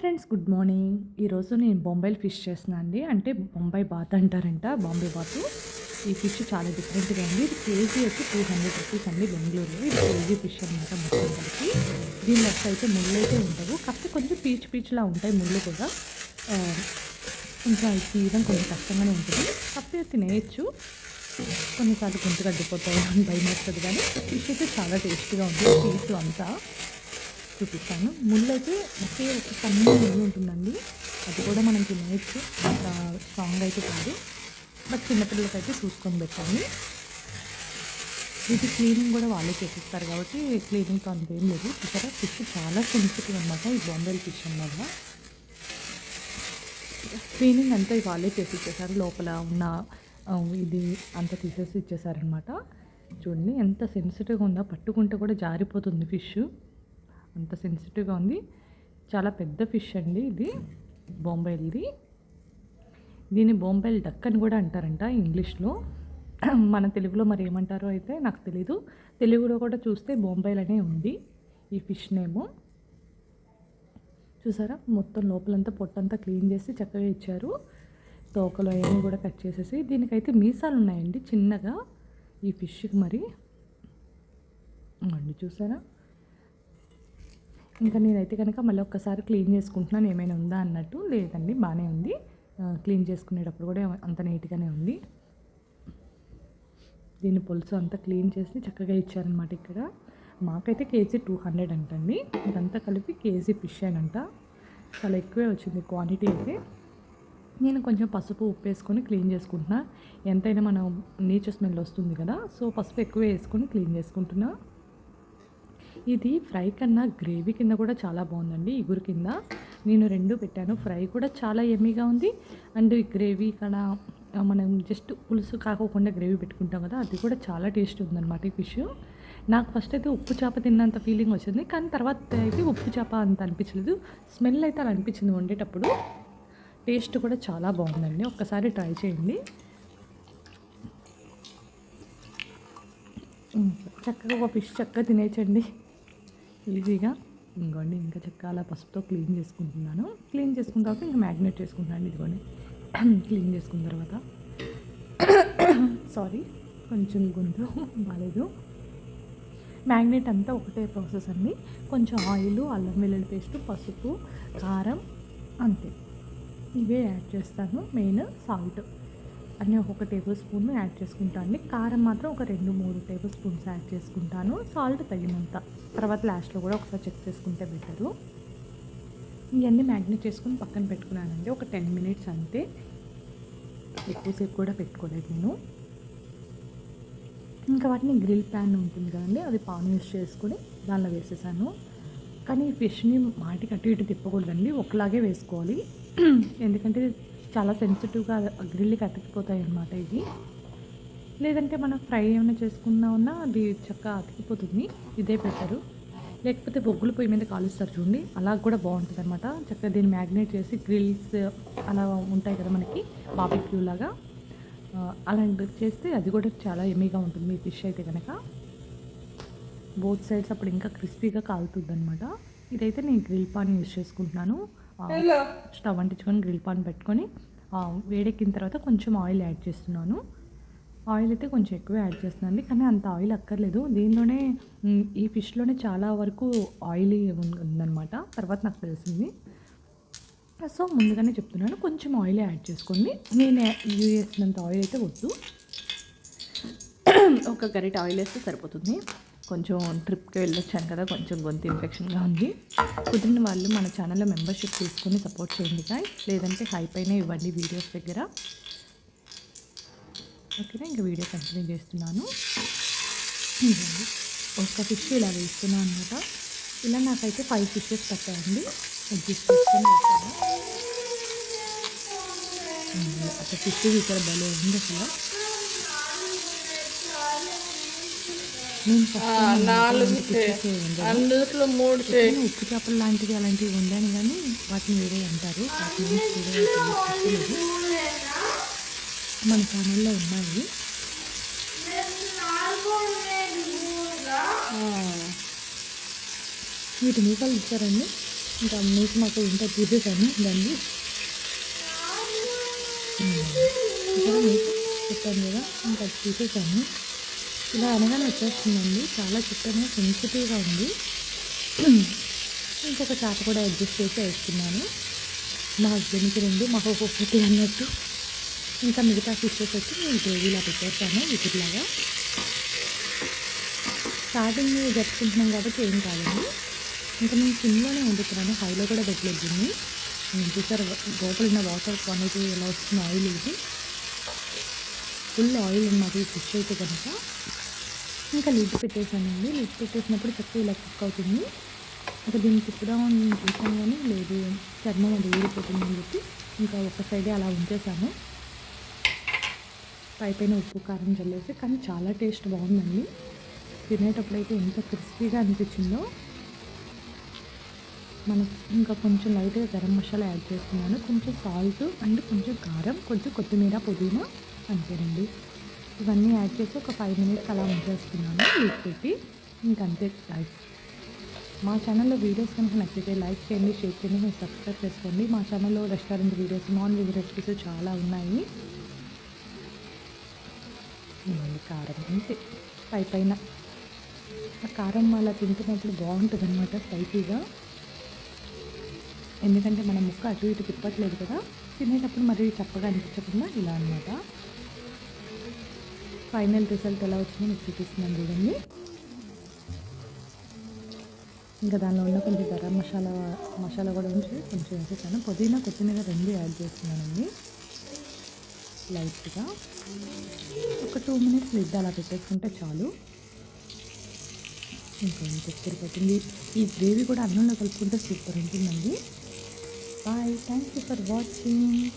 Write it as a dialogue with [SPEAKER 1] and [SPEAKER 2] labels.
[SPEAKER 1] Friends good morning. ఈరోజు నేను బొంబాయిలు fish చేస్తున్నా అండి. అంటే బొంబాయి బాత్ అంటారంట బాంబే బాత్. ఈ ఫిష్ చాలా డిఫరెంట్గా ఉంది. ఇది కేజీ వచ్చి టూ హండ్రెడ్ రూపీస్ అండి బెంగళూరులో. ఇది కేజీ ఫిష్ అనమాట మొత్తం కలిపి. దీని లెక్క అయితే ముళ్ళు అయితే ఉండవు. కాకపోతే కొంచెం పీచ్ పీచ్లా ఉంటాయి ముళ్ళు కూడా. కొంచెం అది తీయడం కొంచెం కష్టంగానే ఉంటుంది. కాకపోతే తినేయచ్చు. కొన్నిసార్లు గొంతు గడ్డిపోతాయి అని భయం వస్తుంది కానీ ఫిష్ అయితే చాలా టేస్టీగా ఉంది పీచు అంతా. చూపిస్తాను. ముళ్ళు అయితే ఒకే ఒక సన్న ముళ్ళు ఉంటుందండి. అది కూడా మనం తినేయచ్చు అంత స్ట్రాంగ్ అయితే కాదు. బట్ చిన్నపిల్లలకి అయితే చూసుకొని పెట్టండి ఇది క్లీనింగ్ కూడా వాళ్ళే చేసిస్తారు కాబట్టి క్లీనింగ్ అంత ఏం లేదు. ఇక్కడ ఫిష్ చాలా సెన్సిటివ్ అనమాట ఈ బాంబేల్ ఫిష్ అన్నమాట. క్లీనింగ్ అంతా వాళ్ళే చేసి ఇచ్చేసారు లోపల ఉన్న ఇది అంతా తీసేసి ఇచ్చేసారనమాట చూడండి ఎంత సెన్సిటివ్గా ఉందో. పట్టుకుంటే కూడా జారిపోతుంది ఫిష్. అంత సెన్సిటివ్గా ఉంది. చాలా పెద్ద ఫిష్ అండి ఇది బొంబాయిల్ది దీన్ని బొంబాయిల్ డక్ అని కూడా అంటారంట ఇంగ్లీష్లో. మన తెలుగులో మరి ఏమంటారో అయితే నాకు తెలీదు. తెలుగులో కూడా చూస్తే బొంబాయిల్ అనే ఉంది ఈ ఫిష్ నేము. చూసారా? మొత్తం లోపలంతా పొట్టంతా క్లీన్ చేసి చక్కగా ఇచ్చారు. తోకలు అవన్నీ కూడా కట్ చేసేసి. దీనికైతే మీసాలు ఉన్నాయండి చిన్నగా ఈ ఫిష్కి మరి. అండి చూసారా? ఇంకా నేనైతే కనుక మళ్ళీ ఒక్కసారి క్లీన్ చేసుకుంటున్నాను. ఏమైనా ఉందా అన్నట్టు లేదండి బాగానే ఉంది. క్లీన్ చేసుకునేటప్పుడు కూడా అంత నీట్గానే ఉంది. దీని పులుసు అంతా క్లీన్ చేసి చక్కగా ఇచ్చారనమాట ఇక్కడ. మాకైతే కేజీ టూ హండ్రెడ్ అంటండి. ఇదంతా కలిపి కేజీ ఫిష్ అంట చాలా ఎక్కువే వచ్చింది క్వాంటిటీ అయితే. నేను కొంచెం పసుపు ఉప్పు వేసుకొని క్లీన్ చేసుకుంటున్నా. ఎంతైనా మనం నీచు స్మెల్ వస్తుంది కదా సో పసుపు ఎక్కువ వేసుకొని క్లీన్ చేసుకుంటున్నా. ఇది ఫ్రై కన్నా గ్రేవీ కింద కూడా చాలా బాగుందండి ఇగురు కింద. నేను రెండు పెట్టాను ఫ్రై కూడా చాలా ఎమ్మీగా ఉంది. అండ్ ఈ గ్రేవీ కన్నా మనం జస్ట్ పులుసు కాకోకుండా గ్రేవీ పెట్టుకుంటాం కదా అది కూడా చాలా టేస్ట్ ఉందన్నమాట ఈ ఫిష్. నాకు ఫస్ట్ అయితే ఉప్పు చేప తిన్నంత ఫీలింగ్ వచ్చింది కానీ తర్వాత అయితే ఉప్పు చేప అంత అనిపించలేదు. స్మెల్ అయితే అలా అనిపించింది వండేటప్పుడు. టేస్ట్ కూడా చాలా బాగుందండి ఒక్కసారి ట్రై చేయండి. చక్కగా ఒక ఫిష్ చక్కగా తినేయచ్చండి ఈజీగా. ఇంకోండి ఇంకా చెక్క అలా పసుపుతో క్లీన్ చేసుకుంటున్నాను. క్లీన్ చేసుకున్న తర్వాత ఇంకా మ్యాగ్నేట్ చేసుకుంటున్నాను. ఇదిగోండి. క్లీన్ చేసుకున్న తర్వాత. సారీ కొంచెం గొంతు బాగాలేదు మ్యాగ్నెట్ అంతా ఒకటే ప్రాసెస్ అండి. కొంచెం ఆయిల్ అల్లం వెల్లుల్లి పేస్ట్ పసుపు కారం అంతే. ఇవే యాడ్ చేస్తాను. Main salt. అన్నీ ఒక్కొక్క టేబుల్ స్పూన్ యాడ్ చేసుకుంటాను కారం మాత్రం ఒక రెండు మూడు టేబుల్ స్పూన్స్ యాడ్ చేసుకుంటాను. సాల్ట్ తగినంత. తర్వాత లాస్ట్లో కూడా ఒకసారి చెక్ చేసుకుంటే బెటరు. ఇవన్నీ మ్యాగ్నేట్ చేసుకుని పక్కన పెట్టుకున్నానండి. ఒక టెన్ మినిట్స్ అంతే. ఎక్కువసేపు కూడా పెట్టుకోలేదు నేను. ఇంకా వాటిని గ్రిల్ ప్యాన్ ఉంటుంది కదండి అది పాన్ యూస్ చేసుకొని దానిలో వేసేసాను. కానీ ఈ ఫిష్ని మాటికి అటు ఇటు తిప్పకూడదండి. ఒకలాగే వేసుకోవాలి. ఎందుకంటే చాలా సెన్సిటివ్గా గ్రిల్కి అతికిపోతాయి అన్నమాట ఇవి. లేదంటే మనం ఫ్రై ఏమైనా చేసుకున్నా ఉన్నా అది చక్కగా అతికిపోతుంది. ఇదే పెట్టరు లేకపోతే బొగ్గులు పొయ్యి మీద కాలుస్తారు చూడండి. అలా కూడా బాగుంటుంది అనమాట చక్కగా దీన్ని మ్యాగ్నేట్ చేసి గ్రిల్స్ అలా ఉంటాయి కదా మనకి బాబిక్యూ లాగా. ఆ, అలాంటివి చేస్తే అది కూడా చాలా ఎమీగా ఉంటుంది ఈ ఫిష్ అయితే కనుక బోత్ సైడ్స్ అప్పుడు ఇంకా క్రిస్పీగా కాలుతుంది అనమాట ఇదైతే నేను గ్రిల్ పాన్ యూస్ చేసుకుంటున్నాను. స్టవ్ అంటించుకొని గ్రిల్ పాన్ పెట్టుకొని వేడెక్కిన తర్వాత కొంచెం ఆయిల్ యాడ్ చేస్తున్నాను. ఆయిల్ అయితే కొంచెం ఎక్కువ యాడ్ చేస్తున్నాను. కానీ అంత ఆయిల్ అక్కర్లేదు. దీనిలోనే ఈ ఫిష్లోనే చాలా వరకు ఆయిల్ ఉందన్నమాట. తర్వాత నాకు తెలిసింది. సో ముందుగానే చెప్తున్నాను. కొంచెం ఆయిల్ యాడ్ చేసుకోండి. నేను యూజ్ చేసినంత ఆయిల్ అయితే వద్దు. ఒక గరిట ఆయిల్ వేస్తే సరిపోతుంది. కొంచెం ట్రిప్కి వెళ్ళొచ్చాను కదా కొంచెం గొంతు ఇన్ఫెక్షన్గా ఉంది. కుదిరిన వాళ్ళు మన ఛానల్లో మెంబర్షిప్ తీసుకొని సపోర్ట్ చేయండి గాయ్ లేదంటే హై పైన ఇవ్వండి వీడియోస్ దగ్గర. ఓకేనా? ఇంకా వీడియో కంటిన్యూ చేస్తున్నాను. ఒక ఫిష్ ఇలా వేస్తున్నాను అనమాట ఇలా నాకైతే ఫైవ్ ఫిషెస్ పట్టాయండి. అడ్జస్ట్ చేసుకొని వేస్తాను అసలు ఫిష్ ఇక్కడ భలే ఉంది అసలు నేను first time అన్నమాట
[SPEAKER 2] నాలుగు. అందులో మూడు
[SPEAKER 1] ఉప్పు చేపలు లాంటివి అలాంటివి వండాను కానీ వాటిని వేరే అంటారు. మన ఛానల్లో ఉన్నాయి. వీటి మీసాలు ఇచ్చారండి. ఇంకా మీకు మాకు ఇంకా తీసేసాను. దాన్ని ఇక్కడ మీకు చెప్పాను కదా ఇంకా తీసేసాను. ఇలా అనగానే వచ్చేస్తుందండి. చాలా చిక్కగా సెన్సిటివ్గా ఉంది. ఇంకొక చేప కూడా అడ్జస్ట్ చేసి వేస్తున్నాను. మా హస్బెండ్కి రెండు మాకు ఒక్కొక్కటి అన్నట్టు. ఇంకా మిగతా ఫిషెస్ వచ్చి నేను గ్రేవీలా పెట్టేస్తాను విపులాగా స్టార్టింగ్ జరుపుకుంటున్నాం కాబట్టి ఏం కాదండి. ఇంకా నేను సిమ్లోనే వండుతున్నాను. హైలో కూడా పెట్టలేదు దీన్ని. నేను చూసారు లోపల ఉన్న వాటర్ క్వాంటిటీ ఎలా వస్తుంది ఆయిల్ ఇది. ఫుల్ ఆయిల్ ఉన్నది ఫిష్ అయితే కనుక. ఇంకా లిడ్ పెట్టేసానండి. లిడ్ పెట్టేసినప్పుడు చక్కగా ఇలా కుక్ అవుతుంది. ఇంకా దీన్ని తిప్పుదామని నేను చూసాను కానీ లేదు. చర్మం అది ఊడిపోతుందని చెప్పి ఇంకా ఒక సైడే అలా ఉంచేసాను. పై పైన ఉప్పు కారం చల్లేసి కానీ చాలా టేస్ట్ బాగుందండి. తినేటప్పుడు అయితే ఎంత క్రిస్పీగా అనిపించిందో. మనం ఇంకా కొంచెం లైట్గా గరం మసాలా యాడ్ చేస్తున్నాను. కొంచెం సాల్ట్ అండ్ కొంచెం కారం కొంచెం కొత్తిమీర పుదీనా. అంతేనండి. ఇవన్నీ యాడ్ చేసి ఒక ఫైవ్ మినిట్స్ అలా ఉంచేస్తున్నాను. లీక్ పెట్టి ఇంకంతే లైఫ్ మా ఛానల్లో వీడియోస్ కనుక నచ్చితే లైక్ చేయండి షేర్ చేయండి మీరు సబ్స్క్రైబ్ చేసుకోండి. మా ఛానల్లో restaurant videos non veg recipes చాలా ఉన్నాయి. కారం అంతే. పై పైన. ఆ కారం అలా తింటున్నప్పుడు బాగుంటుంది అనమాట స్పైసీగా. ఎందుకంటే మన ముక్క అటు ఇటు తిప్పట్లేదు కదా. తినేటప్పుడు మరి చప్పగా అనిపించకుండా ఇలా అనమాట ఫైనల్ రిజల్ట్ ఎలా వచ్చిందో మీకు చూపిస్తున్నాను చూడండి. ఇంకా దానిలో ఉన్న కొంచెం గరం మసాలా మసాలా కూడా ఉంచి కొంచెం వేసేసాను. పుదీనా కొత్తిమీర రెండు యాడ్ చేస్తున్నానండి. లైట్గా. ఒక టూ మినిట్స్ లిడ్ అలా పెట్టేసుకుంటే చాలు. ఇంకా పట్టింది? ఈ గ్రేవీ కూడా అన్నంలో కలుపుకుంటే సూపర్ ఉంటుందండి. Bye thank you for watching